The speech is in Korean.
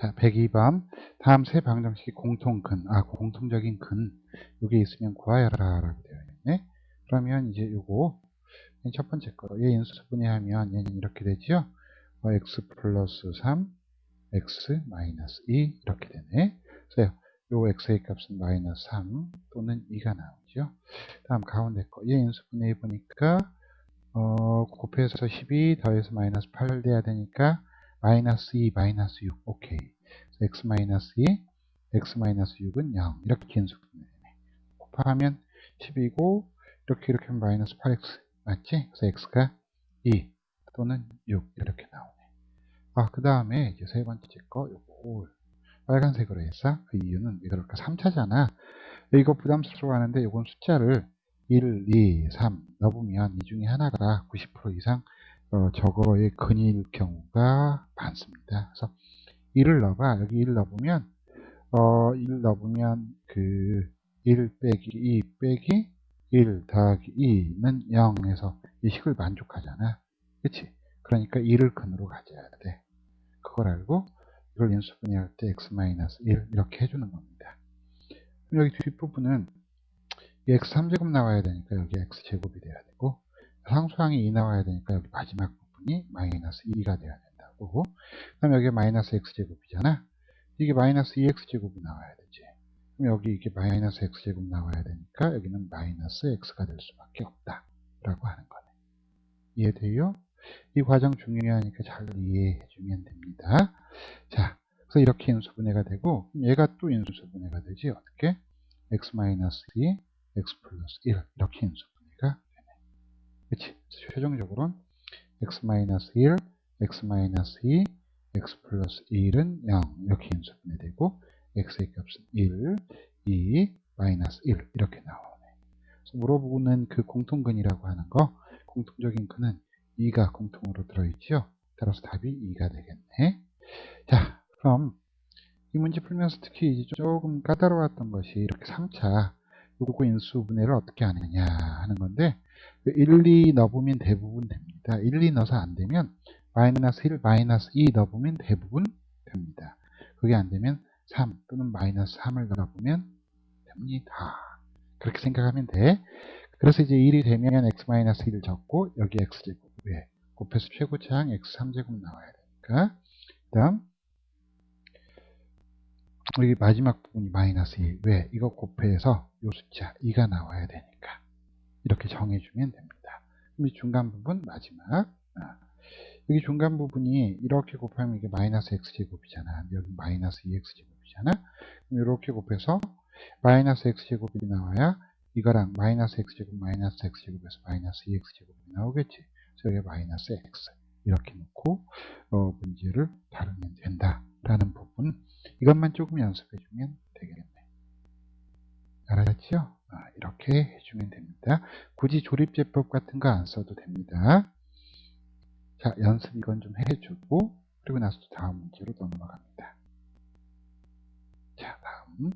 자, 102번. 다음 세 방정식이 공통 근, 아, 공통적인 근. 요게 있으면 구하여라. 라고 되어 있네. 그러면 이제 요거, 맨첫 번째 거. 얘 인수분해하면 얘는 이렇게 되죠? 어, x 플러스 3, x 마이너스 2. 이렇게 되네. 그래서 요 x의 값은 마이너스 3 또는 2가 나오죠. 다음 가운데 거. 얘 인수분해해 보니까, 어, 곱해서 12 더해서 마이너스 8 돼야 되니까, 마이너스 2, 마이너스 6. 오케이. x 마이너스 2, x 마이너스 6은 0. 이렇게 인수분해. 곱하면 10이고, 이렇게 이렇게 하면 마이너스 8x. 맞지? 그래서 x가 2 또는 6. 이렇게 나오네. 아, 그 다음에 이제 세 번째 거, 요거 빨간색으로 해서 그 이유는 왜 그럴까? 3차잖아. 이거 부담스러워 하는데 이건 숫자를 1, 2, 3 넣어보면 이 중에 하나가 90% 이상 어, 저거의 근일 경우가 많습니다. 그래서 1을 넣어봐. 여기 1 넣어보면, 어, 1 넣어보면 그 1 빼기 2 빼기 1 더하기 2는 0에서 이 식을 만족하잖아. 그치? 그러니까 1을 근으로 가져야 돼. 그걸 알고 이걸 인수분해할 때 x-1 이렇게 해주는 겁니다. 여기 뒷부분은 이 x3제곱 나와야 되니까 여기 x제곱이 돼야 되고 상수항이 2 나와야 되니까 여기 마지막 부분이 마이너스 2가 돼야 된다고. 그 다음에 여기 마이너스 x제곱이잖아. 이게 마이너스 2x제곱이 나와야 되지. 그럼 여기 이게 마이너스 x제곱 나와야 되니까 여기는 마이너스 x가 될 수밖에 없다. 라고 하는 거네. 이해돼요? 이 과정 중요하니까 잘 이해해 주면 됩니다. 자, 그래서 이렇게 인수분해가 되고 얘가 또 인수분해가 되지. 어떻게? x-2, x 플러스 1 이렇게 인수분해가 그치? 최종적으로는 x-1, x-2, x 플러스 1은 0 이렇게 인수분해 되고 x의 값은 1, 2, 마이너스 1 이렇게 나오네. 그래서 물어보는 그 공통근이라고 하는 거 공통적인 근은 2가 공통으로 들어있죠. 따라서 답이 2가 되겠네. 자, 그럼 이 문제 풀면서 특히 이제 조금 까다로웠던 것이 이렇게 3차 요거 인수분해를 어떻게 하느냐 하는 건데 1, 2 넣어보면 대부분 됩니다. 1, 2 넣어서 안 되면 마이너스 1, 마이너스 2 넣어보면 대부분 됩니다. 그게 안 되면 3 또는 마이너스 3을 넣어보면 됩니다. 그렇게 생각하면 돼. 그래서 이제 1이 되면 x-1을 적고 여기 x제곱에 곱해서 최고차항 x3제곱 나와야 되니까 그 다음 여기 마지막 부분이 마이너스 2. 왜? 이거 곱해서 요 숫자 2가 나와야 되니까 이렇게 정해주면 됩니다. 그럼 이 중간 부분 마지막 아, 여기 중간 부분이 이렇게 곱하면 이게 마이너스 x제곱이잖아. 여기 마이너스 2x제곱이잖아. 그럼 이렇게 곱해서 마이너스 x제곱이 나와야 이거랑 마이너스 x제곱 마이너스 x제곱에서 마이너스 2x제곱이 나오겠지. 그래서 여기 마이너스 x 이렇게 놓고 어, 문제를 다루면 된다라는 부분 이것만 조금 연습해주면 되겠네. 알았죠? 아, 이렇게 해주면 됩니다. 굳이 조립제법 같은 거 안 써도 됩니다. 자, 연습 이건 좀 해주고 그리고 나서 다음 문제로 넘어갑니다. 자, 다음